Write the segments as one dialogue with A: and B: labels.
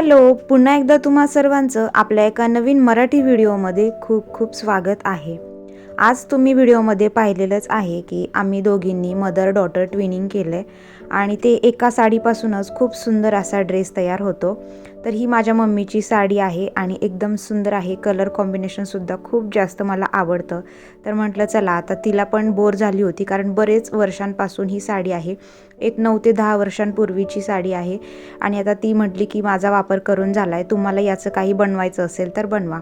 A: Hello पुन्हा एकदा तुम्हा सर्वांचं आपल्या एका नवीन मराठी व्हिडिओमध्ये खूप खूप स्वागत आहे. आज तुम्ही व्हिडिओमध्ये पाहिलेलंच आहे की आम्ही दोघींनी मदर डॉटर ट्विनिंग केलं आहे आणि ते एका साडीपासूनच खूप सुंदर असा ड्रेस तयार होतो. तर ही माझ्या मम्मीची साडी आहे आणि एकदम सुंदर आहे. कलर कॉम्बिनेशनसुद्धा खूप जास्त मला आवडतं. तर म्हटलं चला आता तिला पण बोर झाली होती कारण बरेच वर्षांपासून ही साडी आहे. एक नऊ ते दहा वर्षांपूर्वीची साडी आहे. आणि आता ती म्हटली की माझा वापर करून झाला आहे तुम्हाला याचं काही बनवायचं असेल तर बनवा.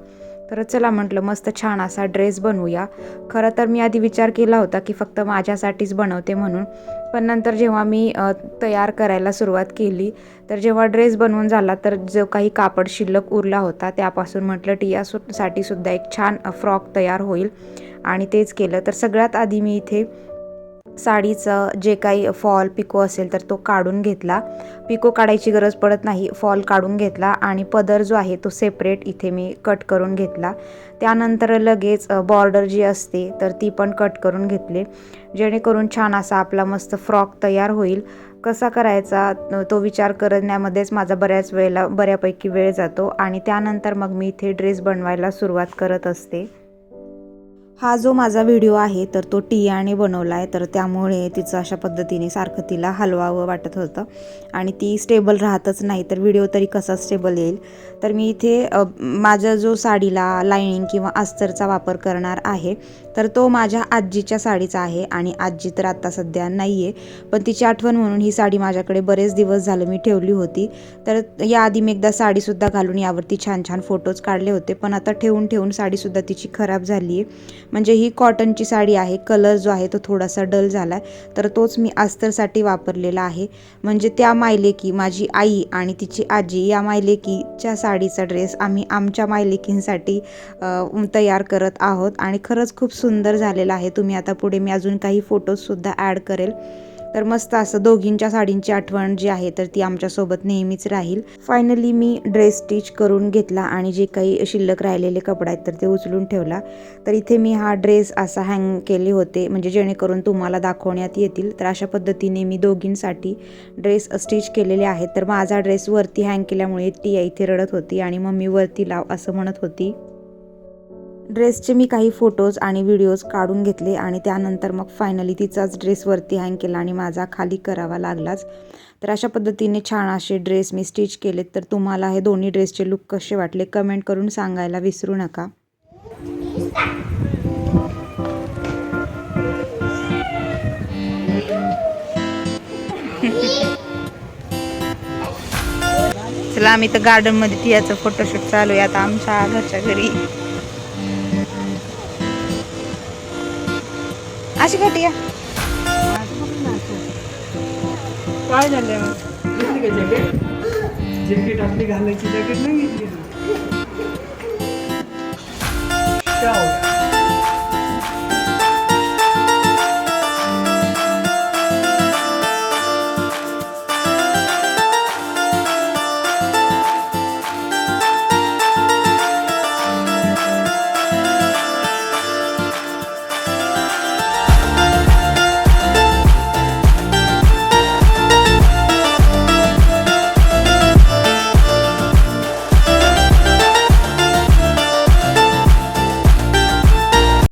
A: तर चला म्हटलं मस्त छान असा ड्रेस बनवूया. खरं तर मी आधी विचार केला होता की फक्त माझ्यासाठीच बनवते म्हणून. पण नंतर जेव्हा मी तयार करायला सुरुवात केली तर जेव्हा ड्रेस बनवून झाला तर जो काही कापड शिल्लक उरला होता त्यापासून म्हटलं टियासाठी सुद्धा एक छान फ्रॉक तयार होईल. आणि तेच केलं. तर सगळ्यात आधी मी इथे साडीचं जे काही फॉल पिको असेल तर तो काढून घेतला. पिको काढायची गरज पडत नाही फॉल काढून घेतला आणि पदर जो आहे तो सेपरेट इथे मी कट करून घेतला. त्यानंतर लगेच बॉर्डर जी असते तर ती पण कट करून घेतली. जेणेकरून छान असा आपला मस्त फ्रॉक तयार होईल. कसा करायचा तो विचार करण्यामध्येच माझा बऱ्याच वेळेला बऱ्यापैकी वेळ जातो आणि त्यानंतर मग मी इथे ड्रेस बनवायला सुरुवात करत असते. हा जो माझा व्हिडिओ आहे तर तो टियाने बनवला आहे तर त्यामुळे तिचं अशा पद्धतीने सारखं तिला हलवावं वाटत होतं. आणि ती स्टेबल राहतच नाही तर व्हिडिओ तरी कसा स्टेबल येईल? तर मी इथे माझ्या माझा जो साडीला लायनिंग किंवा अस्तरचा वापर करणार आहे तर तो माझ्या आजीच्या साडीचा आहे. आणि आजी तर आत्ता सध्या नाही आहे पण तिची आठवण म्हणून ही साडी माझ्याकडे बरेच दिवस झालं मी ठेवली होती. तर याआधी मी एकदा साडीसुद्धा घालून यावरती छान छान फोटोज काढले होते पण आता ठेवून ठेवून साडीसुद्धा तिची खराब झाली आहे म्हणजे ही कॉटनची साडी आहे कलर जो आहे तो थोडासा डल झाला आहे तर तोच मी अस्तरसाठी वापरलेला आहे. म्हणजे त्या मायलेकी माझी आई आणि तिची आजी या मायलेकीच्या साडीचा ड्रेस आम्ही आमच्या मायलेकींसाठी तयार करत आहोत. आणि खरंच खूप सुंदर झालेला आहे. तुम्ही आता पुढे मी अजून काही फोटोजसुद्धा ॲड करेल. तर मस्त असं दोघींच्या साडींची आठवण जी आहे तर ती आमच्यासोबत नेहमीच राहील. फायनली मी ड्रेस स्टिच करून घेतला आणि जे काही शिल्लक राहिलेले कपडे आहेत तर ते उचलून ठेवला. तर इथे मी हा ड्रेस असा हँग केले होते म्हणजे जेणेकरून तुम्हाला दाखवण्यात येतील. तर अशा पद्धतीने मी दोघींसाठी ड्रेस स्टिच केलेले आहेत. तर माझा ड्रेस वरती हँग केल्यामुळे ती इथे रडत होती आणि मम्मी वरती लाव असं म्हणत होती. ड्रेसचे मी काही फोटोज आणि व्हिडिओज काढून घेतले आणि त्यानंतर मग फायनली तिचाच ड्रेसवरती हँग केला आणि माझा खाली करावा लागलाच. तर अशा पद्धतीने छान असे ड्रेस मी स्टिच केलेत. तर तुम्हाला हे दोन्ही ड्रेसचे लुक कसे वाटले कमेंट करून सांगायला विसरू नका. चला आम्ही तर गार्डनमध्ये तियाचं फोटोशूट चालू आहे. आता आमच्या घरच्या घरी अशी का टिया
B: काय झालं घेतली का जॅकेट जॅकेट आपली घालायची जॅकेट नाही घेतली?